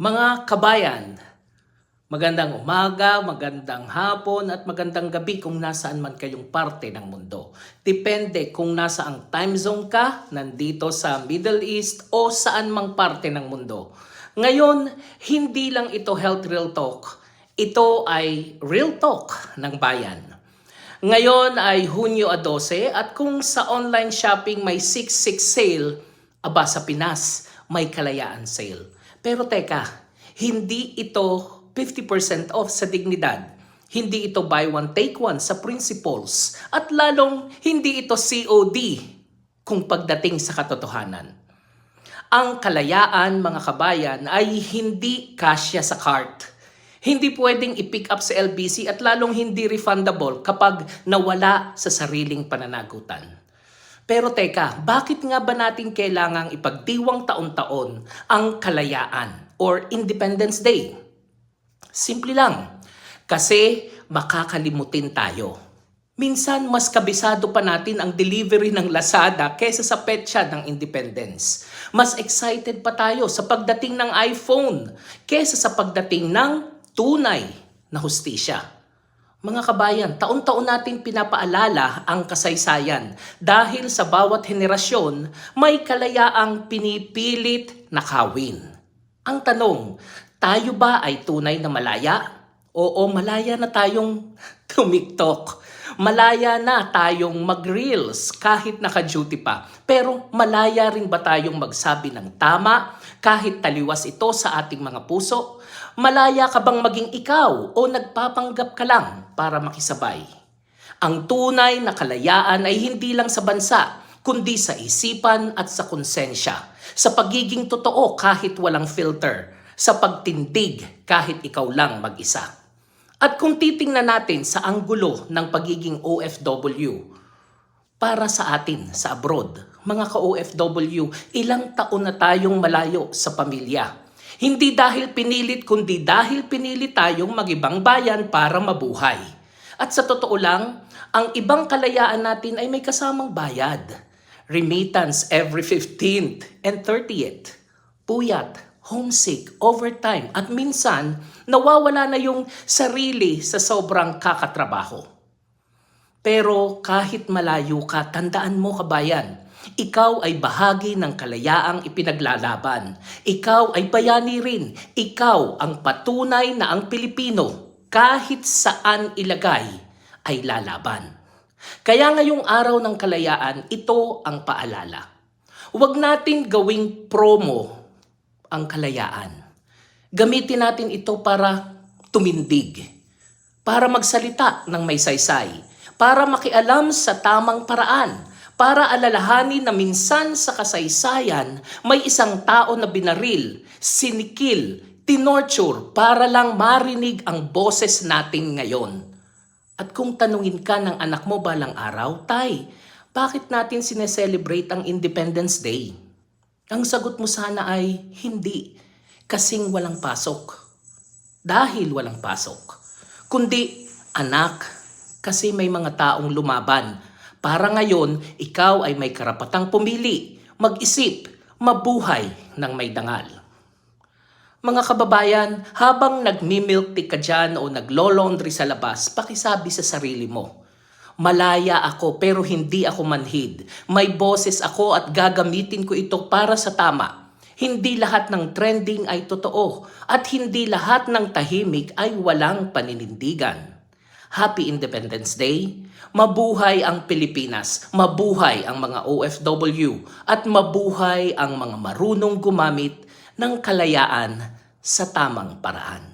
Mga kabayan, magandang umaga, magandang hapon at magandang gabi kung nasaan man kayong parte ng mundo. Depende kung nasa ang time zone ka, nandito sa Middle East o saan mang parte ng mundo. Ngayon, hindi lang ito Health Real Talk. Ito ay Real Talk ng bayan. Ngayon ay Hunyo 12 at kung sa online shopping may 6-6 sale, aba sa Pinas may kalayaan sale. Pero teka, hindi ito 50% off sa dignidad. Hindi ito buy one take one sa principles at lalong hindi ito COD kung pagdating sa katotohanan. Ang kalayaan mga kabayan ay hindi kasya sa cart. Hindi pwedeng i-pick up sa LBC at lalong hindi refundable kapag nawala sa sariling pananagutan. Pero teka, bakit nga ba natin kailangang ipagdiwang taon-taon ang kalayaan or Independence Day? Simple lang. Kasi makakalimutin tayo. Minsan, mas kabisado pa natin ang delivery ng Lazada kaysa sa petsa ng Independence. Mas excited pa tayo sa pagdating ng iPhone kaysa sa pagdating ng tunay na hustisya. Mga kabayan, taon-taon nating pinapaalala ang kasaysayan dahil sa bawat henerasyon may kalayaang pinipilit nakawin. Ang tanong, tayo ba ay tunay na malaya? Oo, malaya na tayong tumiktok. Malaya na tayong mag-reels kahit naka-duty pa. Pero malaya rin ba tayong magsabi ng tama kahit taliwas ito sa ating mga puso? Malaya ka bang maging ikaw o nagpapanggap ka lang para makisabay? Ang tunay na kalayaan ay hindi lang sa bansa, kundi sa isipan at sa konsensya. Sa pagiging totoo kahit walang filter. Sa pagtindig kahit ikaw lang mag-isa. At kung titingnan natin sa anggulo ng pagiging OFW, para sa atin sa abroad, mga ka-OFW, ilang taon na tayong malayo sa pamilya. Hindi dahil pinilit kundi dahil pinili tayong magibang bayan para mabuhay. At sa totoo lang, ang ibang kalayaan natin ay may kasamang bayad. Remittance every 15th and 30th. Puyat, homesick, overtime, at minsan nawawala na yung sarili sa sobrang kakatrabaho. Pero kahit malayo ka, tandaan mo kabayan, ikaw ay bahagi ng kalayaang ipinaglalaban. Ikaw ay bayani rin. Ikaw ang patunay na ang Pilipino kahit saan ilagay ay lalaban. Kaya ngayong araw ng kalayaan, ito ang paalala. Huwag natin gawing promo ang kalayaan. Gamitin natin ito para tumindig, para magsalita ng may saysay, para makialam sa tamang paraan, para alalahanin na minsan sa kasaysayan may isang tao na binaril, sinikil, tinorture para lang marinig ang boses natin ngayon. At kung tanungin ka ng anak mo balang araw, Tay, bakit natin sineselebrate ang Independence Day? Ang sagot mo sana ay hindi, kasing walang pasok. Dahil walang pasok. Kundi, anak, kasi may mga taong lumaban. Para ngayon, ikaw ay may karapatang pumili, mag-isip, mabuhay ng may dangal. Mga kababayan, habang nagmi-milk tea ka dyan o naglo-laundry sa labas, pakisabi sa sarili mo, Malaya ako pero hindi ako manhid. May boses ako at gagamitin ko ito para sa tama. Hindi lahat ng trending ay totoo at hindi lahat ng tahimik ay walang paninindigan. Happy Independence Day! Mabuhay ang Pilipinas, mabuhay ang mga OFW, at mabuhay ang mga marunong gumamit ng kalayaan sa tamang paraan.